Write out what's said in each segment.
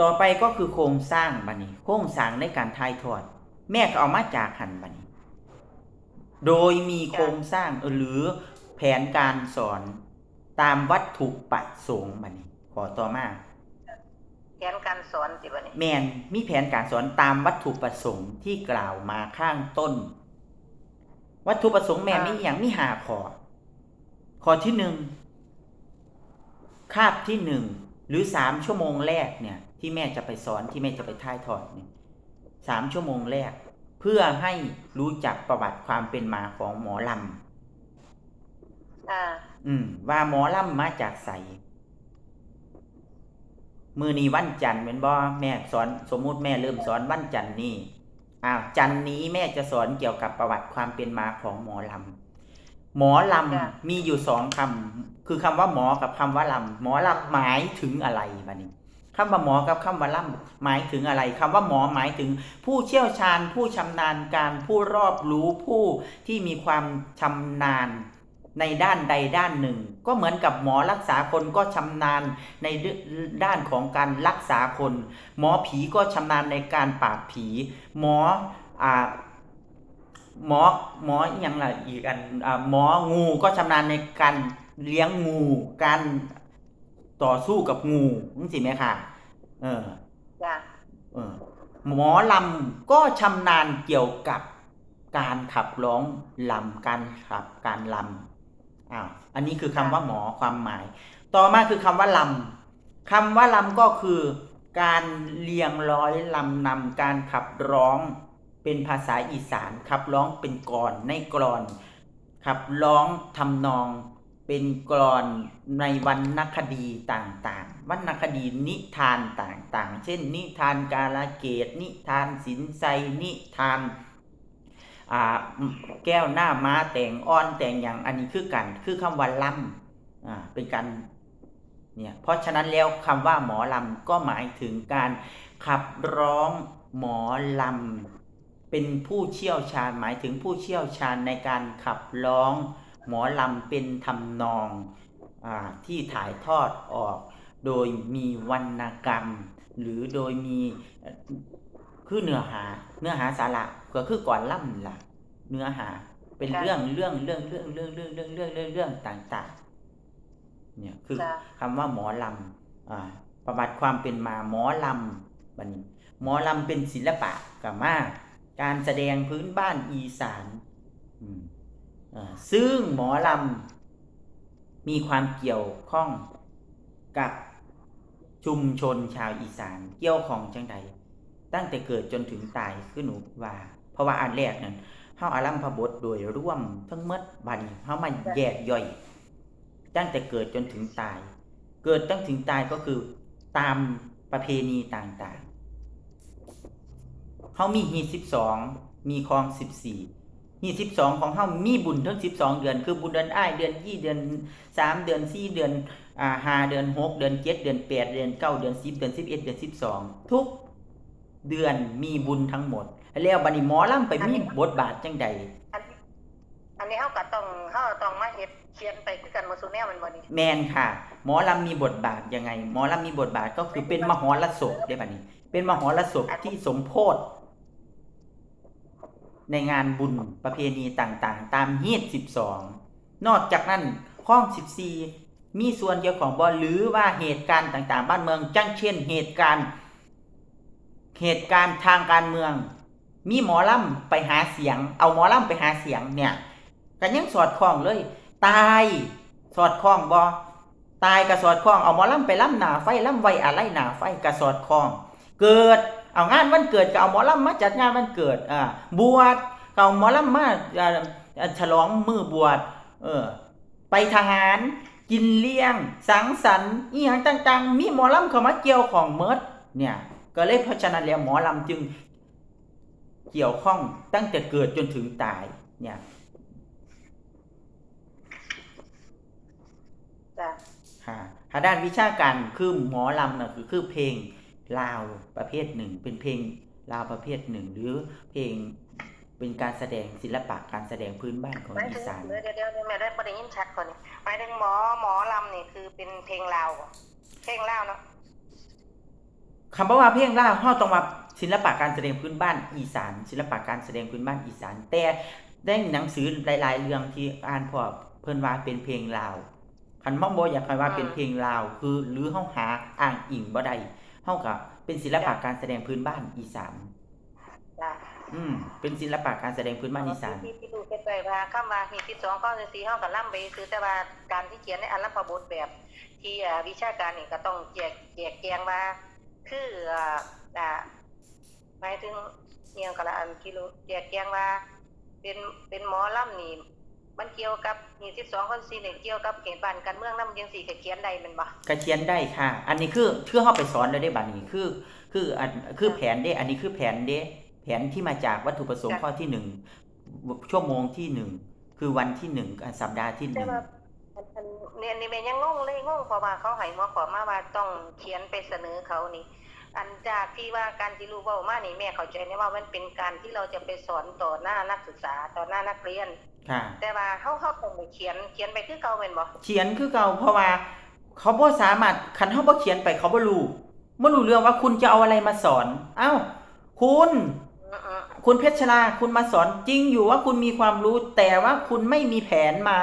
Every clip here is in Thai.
ต่อไปก็คือโครงสร้างบัดนี้ โครงสร้างในการถ่ายทอด แม่ก็เอามาจากหันบัดนี้ โดยมีโครงสร้างหรือแผนการสอนตามวัตถุประสงค์บัดนี้ ขอต่อมาแผนการสอนสิบัดนี้แมนมีแผนการสอนตามวัตถุประสงค์ที่กล่าวมาข้างต้น วัตถุประสงค์แม่มีอย่างมีหาขอข้อที่หนึ่งคาบที่หนึ่งหรือสามชั่วโมงแรกเนี่ย ที่แม่จะไปสอนที่แม่จะไปถ่ายทอดเนี่ยสามชั่วโมงแรก เพื่อให้รู้จักประวัติความเป็นมาของหมอลอ่าำอืม ว่าหมอลำมาจากใสมือนี้วันจันทร์เป็นบ่แม่สอนสมมุติแม่เริ่มสอนวันจันทร์นี่อ้าวจันทร์นี้แม่จะสอนเกี่ยวกับประวัติความเป็นมาของหมอลำหมอลำมีอยู่สองคำคือคำว่าหมอกับคำว่าลำหมอลำหมายถึงอะไรบ้านี้ คำว่าหมอกับคำว่าลำหมายถึงอะไรคำว่าหมอหมายถึง ผู้เชี่ยวชาญ ผู้ชำนาญการผู้รอบรู้ผู้ที่มีความชำนาญในด้านใดด้านหนึ่ง ก็เหมือนกับหมอรักษาคนก็ชำนาญในด้านของการรักษาคน หมอผีก็ชำนาญในการปราบผี หมออ่าหมอหมออย่างไรอีกอันอหมองูก็ชำนาญในการเลี้ยงงูการ ต่อสู้กับงูนี่สิไหมค่ะ เออจ้ะเออหมอลำก็ชำนาญเกี่ยวกับการขับร้องลำการขับการลำอ้าวอันนี้คือคำว่าหมอความหมาย ต่อมาคือคำว่าลำคำว่าลำก็คือ การเรียงร้อยลำนำการขับร้องเป็นภาษาอีสานขับร้องเป็นกลอนในกลอนขับร้องทำนอง เป็นกลอนในวรรณคดีต่างๆ วรรณคดีนิทานต่างๆ เช่น นิทานกาลเกต นิทานสินไซนิทานาแก้วหน้าม้าแต่งอ้อนแต่งอย่างอันนี้คือกันคือคำว่าล่ำอ่าเป็นการเนี่ยเพราะฉะนั้นแล้วคำว่าหมอลำก็หมายถึงการขับร้องหมอลำเป็นผู้เชี่ยวชาญหมายถึงผู้เชี่ยวชาญในการขับร้อง หมอลำเป็นทำนองอาที่ถ่ายทอดออก โดยมีวรรณกรรม หรือโดยมีเอ่อคือเนื้อหาเนื้อหาสาระก็คือก่อนล่ำล่ะ เนื้อหาเป็นเรื่องเรื่องเรื่องเรื่องเรื่องเรื่องเรื่องเรื่องเรื่องเรื่องต่างๆ เนี่ยคือจ้ะคำว่าหมอลำอ่าประวัติความเป็นมาหมอลำบัดนี้หมอลำเป็นศิลปะกับมาการแสดงพื้นบ้านอีสานอืมอ่า ซึ่งหมอลำมีความเกี่ยวข้องกับชุมชนชาวอีสาน เกี่ยวของจังใดตั้งแต่เกิดจนถึงตายคือหนูว่า เพราะว่าอันแรกนั้นเฮาอารัมพบทโดยร่วมทั้งหมดบันเฮามาแยกย่อย ตั้งแต่เกิดจนถึงตาย เกิดตั้งถึงตายก็คือตามประเพณีต่างๆเขามีฮีสิบสองมีคลองสิบสี่ ฮีสิบสองของเขามีบุญทั้งสิบสองเดือน คือบุญเดือนอ้ายเดือนยี่เดือนสามเดือนสี่เดือนอ่าห้าเดือนหกเดือนเจ็ดเดือนแปดเดือนเก้าเดือนสิบเดือนสิบเอ็ดเดือนสิบสองทุกเดือนมีบุญทั้งหมด แล้วบัดนี้หมอลำไปมีบทบาทจังใดอันอันนี้เฮาก็ต้องเฮาต้องมาเฮ็ดเขียนไปคือกันหมดซุแนวแมันบ่นี่แมนค่ะ หมอลำมีบทบาทยังไง หมอลำมีบทบาทก็คือเป็นมหรสพได้ปะนี้ เป็นมหรสพที่สมโพธ ในงานบุญประเพณีต่างๆ ตามฮีตสิบสองนอกจากนั้นข้องสิบสี่มีส่วนเกี่ยวของบอหรือว่าเหตุการณ์ต่างๆ บ้านเมืองจังเช่นเหตุการณ์เหตุการณ์ทางการเมือง มีหมอลำไปหาเสียง เอาหมอลำไปหาเสียงเนี่ยกันยังสอดคล้องเลย ตายสอดคล้องบอตายกับสอดคล้องเอาหมอลำไปล่ำหนาไฟล่ำไว้อะไรหนาไฟกับสอดคล้อง เกิด เอางานวันเกิดก็เอาหมอลำมาจัดงานวันเกิดอ่าบวชก็เอาหมอลำมาอ่าอ่าฉลองมือบวชเออไปทหาร กินเลี้ยง สังสรรค์อีหยังต่างๆ มีหมอลำเข้ามาเกี่ยวของเมิดเนี่ยก็เลยเพราะฉะนั้นแล้วหมอลำจึงเกี่ยวข้องตั้งแต่เกิดจนถึงตายเนี่ยจ้ะค่ะทางด้านวิชาการคือหมอลำนะคือคือเพลง ลาวประเภทหนึ่ง เป็นเพลงลาวประเภทหนึ่ง หรือเพลงเป็นการแสดงศิลปะการแสดงพื้นบ้านของหมายอีถึงสาน เดี๋ยวเดี๋ยวเดี๋ยวแม่ได้บ่ได้ยินชัดก่อนนี่หมายถึงหมอหมอลำนี่คือเป็นเพลงลาวบ่เพลงลาวเนาะคำว่าเพลงลาวเฮาต้องมาศิลปะการแสดงพื้นบ้านอีสาน ศิลปะการแสดงพื้นบ้านอีสาน แต่ได้หนังสือหลาย ๆ เรื่องที่อ่านพอเพิ่นว่าเป็นเพลงลาวคันมองบ่อยากให้ว่าเป็นเพลงลาวคือหรือเฮาหาอ้างอิงบ่ได้ เฮาก็เป็นศิลปะการแสดงพื้นบ้านอีสาน จ้ะอืมเป็นศิลปะการแสดงพื้นบ้านอีสานที่ที่ดูเป็นไปว่าคำว่ามีที่สองข้อที่สี่เฮาก็ล่ำไปคือแต่ว่าการที่เขียนในอัลพบทแบบ ที่อ่าวิชาการนี่ก็ต้องแจกแจกแจงว่าคืออ่าอ่าหมายถึงเอียงก็ละอันที่รู้แจกแจงว่าเป็นเป็นหมอล่ำนี่ มันเกี่ยวกับมีสิบสองข้อสี่เนี่ยเกี่ยวกับเหตุการณ์การเมืองนำยังสี่ก็เขียนได้แมันบ่ก็เขียนได้ค่ะ อันนี้คือคือเฮาไปสอนแล้วได้บัดนี้คือ คืออันคือแผนเด้ อันนี้คือแผนเด้แผนที่มาจากวัตถุประสงค์ข้อที่หนึ่งชั่วโมงที่หนึ่งคือวันที่หนึ่งอะสัปดาห์ที่หแต่นึ่งว่าอันอันเนี่ยนี่แม่ยังงงเลยงงเพราะว่าเขาให้มาขอมาว่าต้องเขียนไปเสนอเขานี่ อันจากที่ว่าการที่รู้เว้ามานี่แม่เข้าใจนะว่ามันเป็นการที่เราจะไปสอนต่อหน้านักศึกษาต่อหน้านักเรียน ค่ะ แต่ว่าเฮาเฮาต้องไปเขียนเขียนไปคือเก่าแม่นบ่เขียนคือเก่าเพราะว่า เขาบ่สามารถคันเฮาบ่เขียนไปเขาบ่รู้บ่รู้เรื่องว่าคุณจะเอาอะไรมาสอน เอ้า คุณอือคุณเพชรลาคุณมาสอนจริงอยู่ว่าคุณมีความรู้ แต่ว่าคุณไม่มีแผนมา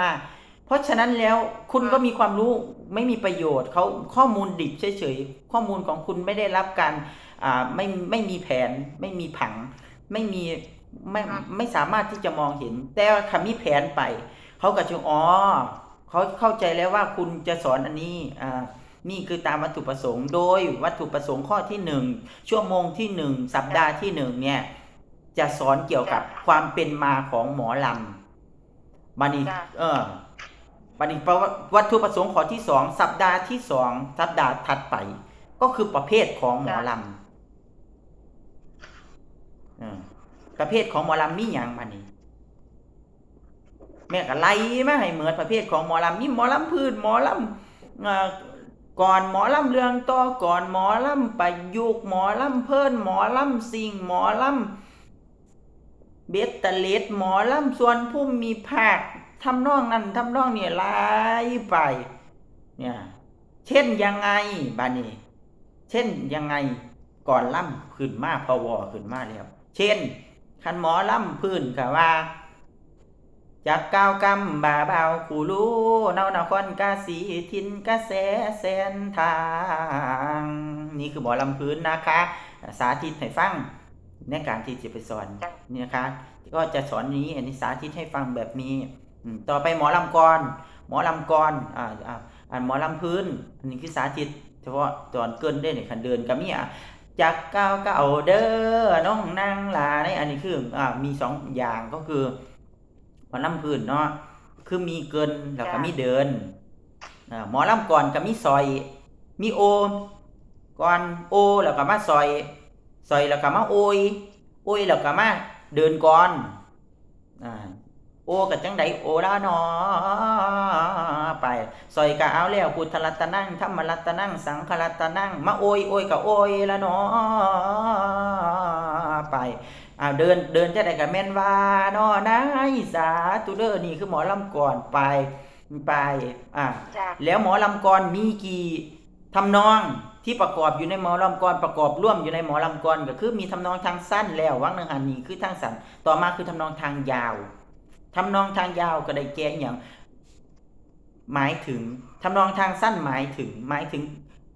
เพราะฉะนั้นแล้วคุณก็มีความรู้ไม่มีประโยชน์เขาข้อมูลดิบเฉยๆข้อมูลของคุณไม่ได้รับการอ่าไม่ไม่มีแผน ไม่มีผัง ไม่มี ไม่ไม่สามารถที่จะมองเห็น แต่ว่าคำมีแผนไปเขาก็จะอ๋อเขาเข้าใจแล้วว่าคุณจะสอนอันนี้อ่านี่คือตามวัตถุประสงค์ โดยวัตถุประสงค์ข้อที่หนึ่งชั่วโมงที่หนึ่งสัปดาห์ที่หนึ่งเนี่ย จะสอนเกี่ยวกับความเป็นมาของหมอลำบันนี้เออบันนี้ประวัติวัตถุประสงค์ข้อที่สองสัปดาห์ที่สองสัปดาห์ถัดไป ก็คือประเภทของหมอลำเออ ประเภทของหมอลำมีอย่างบันนี้แม่ก็ไล่มาให้เหมือนประเภทของหมอลำมีหมอลำพื้นหมอลำก่อนหมอลำเรืองต่อก่อนหมอลำประยุกหมอลำเพิ่นหมอลำสิงหมอลำเบตเตเลดหมอลำส่วนผู้มีภาคทำนองนั้นทำนองนี่ไล่ไป เนี่ย เช่นยังไงบานีเช่นยังไงก่อนล่ำขึ้นมาพอวอขึ้นมาแล้ว เช่น คันหมอล่ำพื้นกะว่าจากก้าวกำบาเบาคูรู้เนานาคอนกาสีทินกระแสแสนทาง นี่คือหมอลำพื้นนะคะ สาธิตให้ฟังในการที่จะไปสอนนี่นะคะ ก็จะสอนนี้อันนี้สาธิตให้ฟังแบบนี้ต่อไปหมอลำกรหมอลำกรอ่าอ่าหมอลำพื้น อันนี้คือสาธิต เฉพาะตอนเกินได้ในคันเดินก็มีอะ จากเก้าเก่าเด้อน้องนางลาในอันนี้คืออ่ามีสองอย่างก็คือหมอลำพื้นเนาะคือมีเกินแล้วก็มีเดินอ่าหมอลำก่อนก็มีซอย มีโอ ก่อนโอแล้วก็มาซอยซอยแล้วก็มาโอยโอยแล้วก็มาเดินก่อนอ่า โอกับจังไดโอละเนอไปซอยกะเอาแล้วพุทธรัตนังธรรมรัตนังสังฆรัตนังมาโอยโอยกะโอยละเนาะไปอ้าวเดินเดินจะได้กะแม่นว่าเนาะนายสาธุเด้อนี่คือหมอลำก่อนไปไปอ่าจ้ะแล้วหมอลำกรมีกี่ทำนองที่ประกอบอยู่ในหมอลำกรประกอบร่วมอยู่ในหมอลำกรก็คือมีทำนองทางสั้นแล้ววังหนึ่งหันนี่คือทางสั้นต่อมาคือทำนองทางยาว ทำนองทางยาวก็ได้แก่อย่างหมายถึงทำนองทางสั้นหมายถึงหมายถึง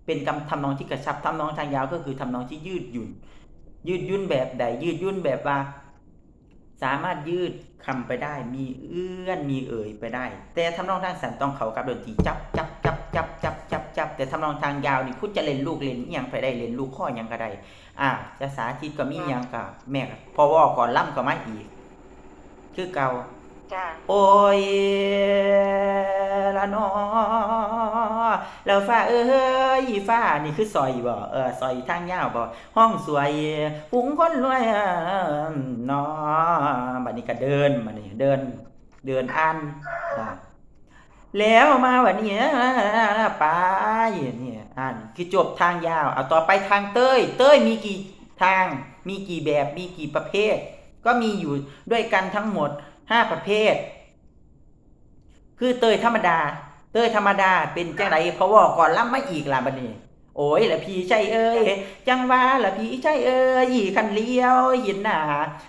เป็นคำทำนองที่กระชับทำนองทางยาวก็คือทำนองที่ยืดหยุ่น ยืดยุ่นแบบใด ยืดยุ่นแบบว่า สามารถยืดคำไปได้ มีเอื้อนมีเอ่ยไปได้ แต่ทำนองทางสั้นต้องเขากับดนตรีจับจับจับจับจับจับจับแต่ทำนองทางยาวนี่คุณจะเล่นลูกเล่นอหยังไปได้เล่นลูกข้อยังก็ได้อ่าจะสาธิตก็มีอหยังก็แม่ก็พอว่าก่อนล่ำก็มาอีก คือเก่า จ้ะโอ้ยละนอแล้วฟ้าเอ้ยฟ้านี่คือซอยบ่เออซอยทางยาวบ่ห้องสวยปุงคนรวยอะนอบัดนี้ก็เดินบัดนี้เดิน เดินอ่านแล้วมาวันนี้ไปนี่อ่านคือจบทางยาว เอาต่อไปทางเต้ย เต้ยมีกี่ทาง มีกี่แบบ มีกี่ประเภท ก็มีอยู่ด้วยกันทั้งหมด ห้าประเภท คือเตยธรรมดา เตยธรรมดาเป็นจังไดเพราะว่าก่อนล่ำมาอีกล่ะบัดนี้โอ้ยละพี่ใจเอ้ย จังว่าละพี่ใจเอ้ยคันเลี้ยวหินหนา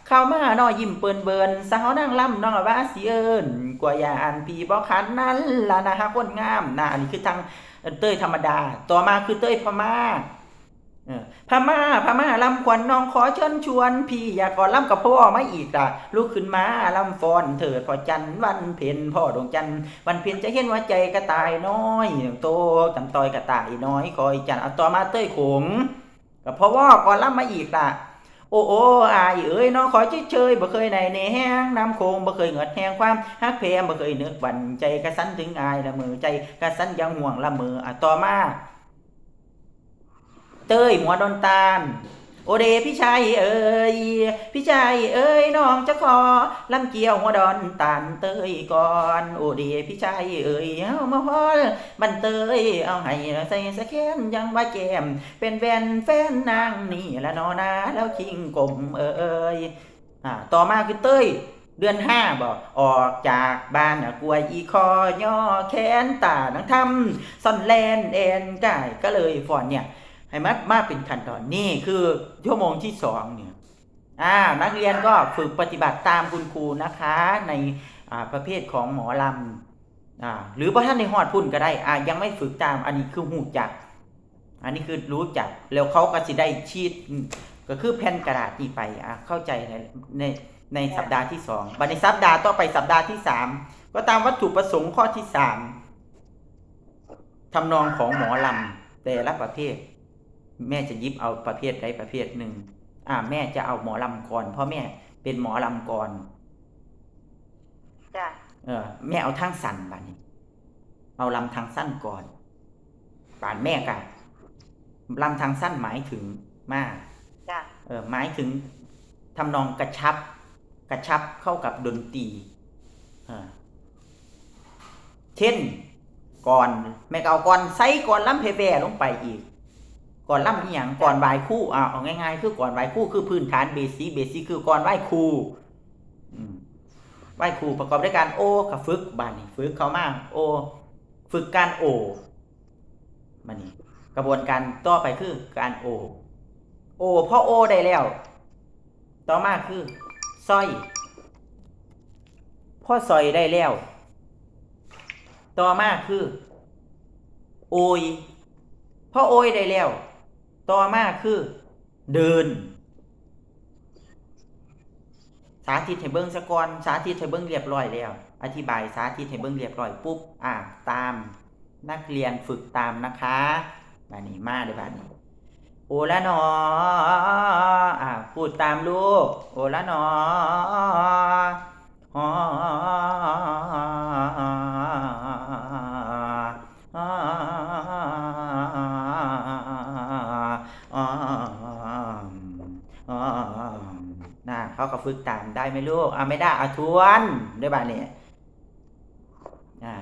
เข้ามาน้อยยิ้มเปินเบินสาวนั่งล่ำน้องว่าสิเอิ้นกว่ายานพี่บ่คันนั้นล่ะนะฮะคนงามนะอันนี้คือทางเต้ยธรรมดา ต่อมาคือเต้ยพม่า พม่าพม่าลำขวัญน้องขอเชิญชวน พี่อยากก่อนลำกับพ่อมาอีกอะลุกขึ้นมาลำฟอนเถิดพ่อจันวันเพ็ญพ่อดวงจันวันเพ็ญจะเห็นว่าใจกระต่ายน้อยโตจำตอยกระต่ายน้อยคอยจันเอาต่อมาเต้ยขงกับพ่อว่าก่อนลำมาอีกล่ะโอ้โอ้อายเอ้ยน้องขอเฉยบ่เคยในในแห้งน้ำโคงบ่เคยเหงือดแห้งความฮักเพมบ่เคยเนึกหวันใจกระสันถึงอายละมือใจกระสันยังห่วงละมืออะต่อมา เต้ยหัวดอนตาล โอเดพี่ชายเอ้ยพี่ชายเอ้ยน้องจะขอลำเกี่ยวหัวดอนตาลเต้ยก่อน โอเดพี่ชายเอ้ยเอามาฮอลบันเตยเอาให้ใส่สะแคนยังว่าแกมเป็นแฟนแฟนนางนี่ละนอนาแล้วคิงกลมเอ้ยอ่าต่อมาคือเต้ยเดือนห้าบอกออกจากบ้านกลัวอีคอย่อแขนตานังทำซ่อนแลนเอ็นกายก็เลยฟอนเนี่ย ให้มัดมาเป็นขั้นตอนนี่คือชั่วโมงที่สองเนี่ยอ่านักเรียนก็ฝึกปฏิบัติตามคุณครูนะคะ ในอ่าประเภทของหมอลำอ่าหรือว่าท่านในหอดพุ่นก็ได้อ่ายังไม่ฝึกตามอันนี้คือหูจัก อันนี้คือรู้จักแล้วเขาก็จะได้ชีตก็คือแผ่นกระดาษนี่ไปอ่าเข้าใจในในในสัปดาห์ที่สองบัดในสัปดาห์ต่อไปสัปดาห์ที่สามก็ตามวัตถุประสงค์ข้อที่สามทำนองของหมอลำแต่ละประเภท แม่จะหยิบเอาประเภทใดประเภทหนึ่ง อ่า แม่จะเอาหมอลำก่อนเพราะแม่เป็นหมอลำก่อนจ้ะเออ แม่เอาทางสั้นบานนี้เอาลำทางสั้นก่อนบานแม่กะลำทางสั้นหมายถึงมากจ้ะเออหมายถึงทำนองกระชับ กระชับเข้ากับดนตรีเออเช่นก่อน แม่ก็เอาก่อนไซก่อนล้ำเพแบลงไปอีก ก่อนล่ำอีหยังก่อนไหว้ครู่อ่าเอาง่ายๆ คือก่อนไหว้ครู่คือพื้นฐานเบสิกเบสิกคือก่อนไหว้ครูไหว้ครูประกอบด้วยการโอกับฝึกบานนี่ฝึกเขามาโอฝึกการโอมานี่กระบวนการต่อไปคือการโอ โอพอโอได้แล้ว ต่อมาคือสร้อยพ่อสร้อยได้แล้ว ต่อมาคือ โอยพ่อโอยได้แล้ว ต่อมาคือ เดิน สาธิตให้เบิ้งสะกอนสาธิตให้เบิ้งเรียบร้อยแล้ว อธิบายสาธิตให้เบิ้งเรียบร้อยปุ๊บอ่าตามนักเรียนฝึกตามนะคะบานี้มาเลยบานี้โอละหนออ่าพูดตามลูก โอละหนอ ฝึกตามได้ไหมลูกอ่าไม่ได้อาทวนด้วยบ้านเนี่ยอ่า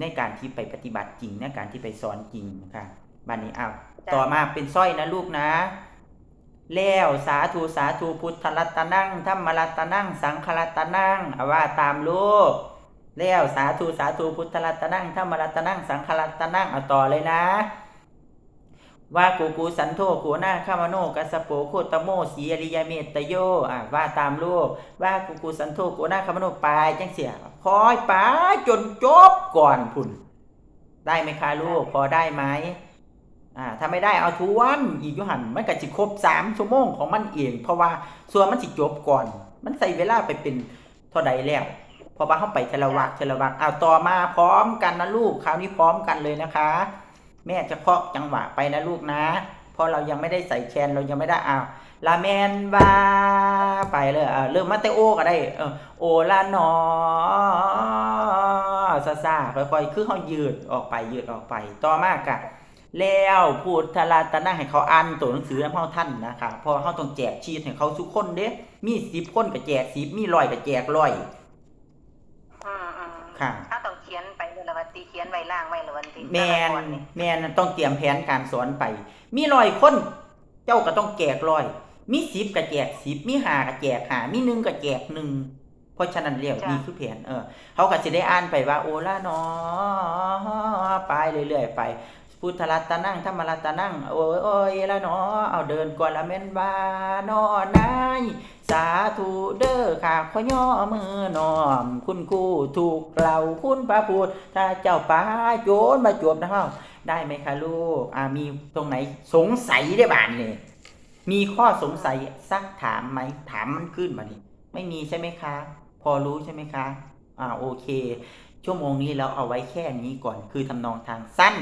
ในการที่ไปปฏิบัติจริงในการที่ไปสอนจริงนะคะบ้านนี้อ้าวต่อมาเป็นสร้อยนะลูกนะ แล้วสาธุสาธุพุทธรัตนังธรรมรัตนังสังฆรัตนังเอาว่าตามลูกแล้วสาธุสาธุพุทธรัตนังธรรมรัตนังสังฆรัตนังเอาต่อเลยนะ ว่ากูกูสันโธกูนาคามโนกัสโปโคตโมสีอริยเมตโยอะว่าตามลูกว่ากูกูสันโธกูนาคามโนไปจังเสียคอยไปจนจบก่อนพุ่น ได้ไหมคะลูกพอได้ไหมอ่าถ้าไม่ได้เอาทวนอีกยุหันมันก็จะครบสามชั่วโมงของมันเอง เพราะว่าส่วนมันสิจบก่อน มันใส่เวลาไปเป็นเท่าใดแล้วเพราะว่าเข้าไปเทละวักเทละวักเอาต่อมาพร้อมกันนะลูกคราวนี้พร้อมกันเลยนะคะ แม่จะเคาะจังหวะไปนะลูกนะเพราะเรายังไม่ได้ใส่แคนเรายังไม่ได้เอาลาแมนบาไปเลยเออเริ่มมาเตโอก็ได้เออโอลาหนอซาซาค่อยๆคือเขายืดออกไปยืดออกไป ต่อมากะแล้วพูดทาราตะนั่งให้เขาอ่านตัวหนังสือน้ำเฮาท่านนะคะเพอเขาต้องแจกชีตให้เขาทุกคนเด้มีสิบคนก็แจกสิบมีร้อยก็แจกร้อยอืมอืมค่ะ นตีเขียนไว้ล่างไว้ละวันตีแมนก่อนนี่แมนต้องเตรียมแผนการสอนไป มีร้อยคนเจ้าก็ต้องแจกร้อย มีสิบก็แจกสิบมีหาก็แจกหามีหนึ่งก็แจกหนึ่งเพราะฉะนั้นเรียกนี่คือแผนเออเขาก็จะได้อ่านไปว่า โอละเนอไปเรื่อยๆไป พุทธรัตนั่งธรรมรัตนั่งโอ้ยโอ้ยละเนาะเอาเดินก่อนละแม่นว่านอนายสาธุเด้อข้าขอย่อมือน้อม คุณครูถูกเราคุณพระพุทธถ้าเจ้าป้าโจรมาจวบนะเฮาได้ไหมคะลูกอ่ามีตรงไหนสงสัยได้บ้านเลยมีข้อสงสัยซักถามไหมถามมันขึ้นมาดิไม่มีใช่ไหมคะ พอรู้ใช่ไหมคะอ่าโอเค ชั่วโมงนี้เราเอาไว้แค่นี้ก่อนคือทำนองทางสั้น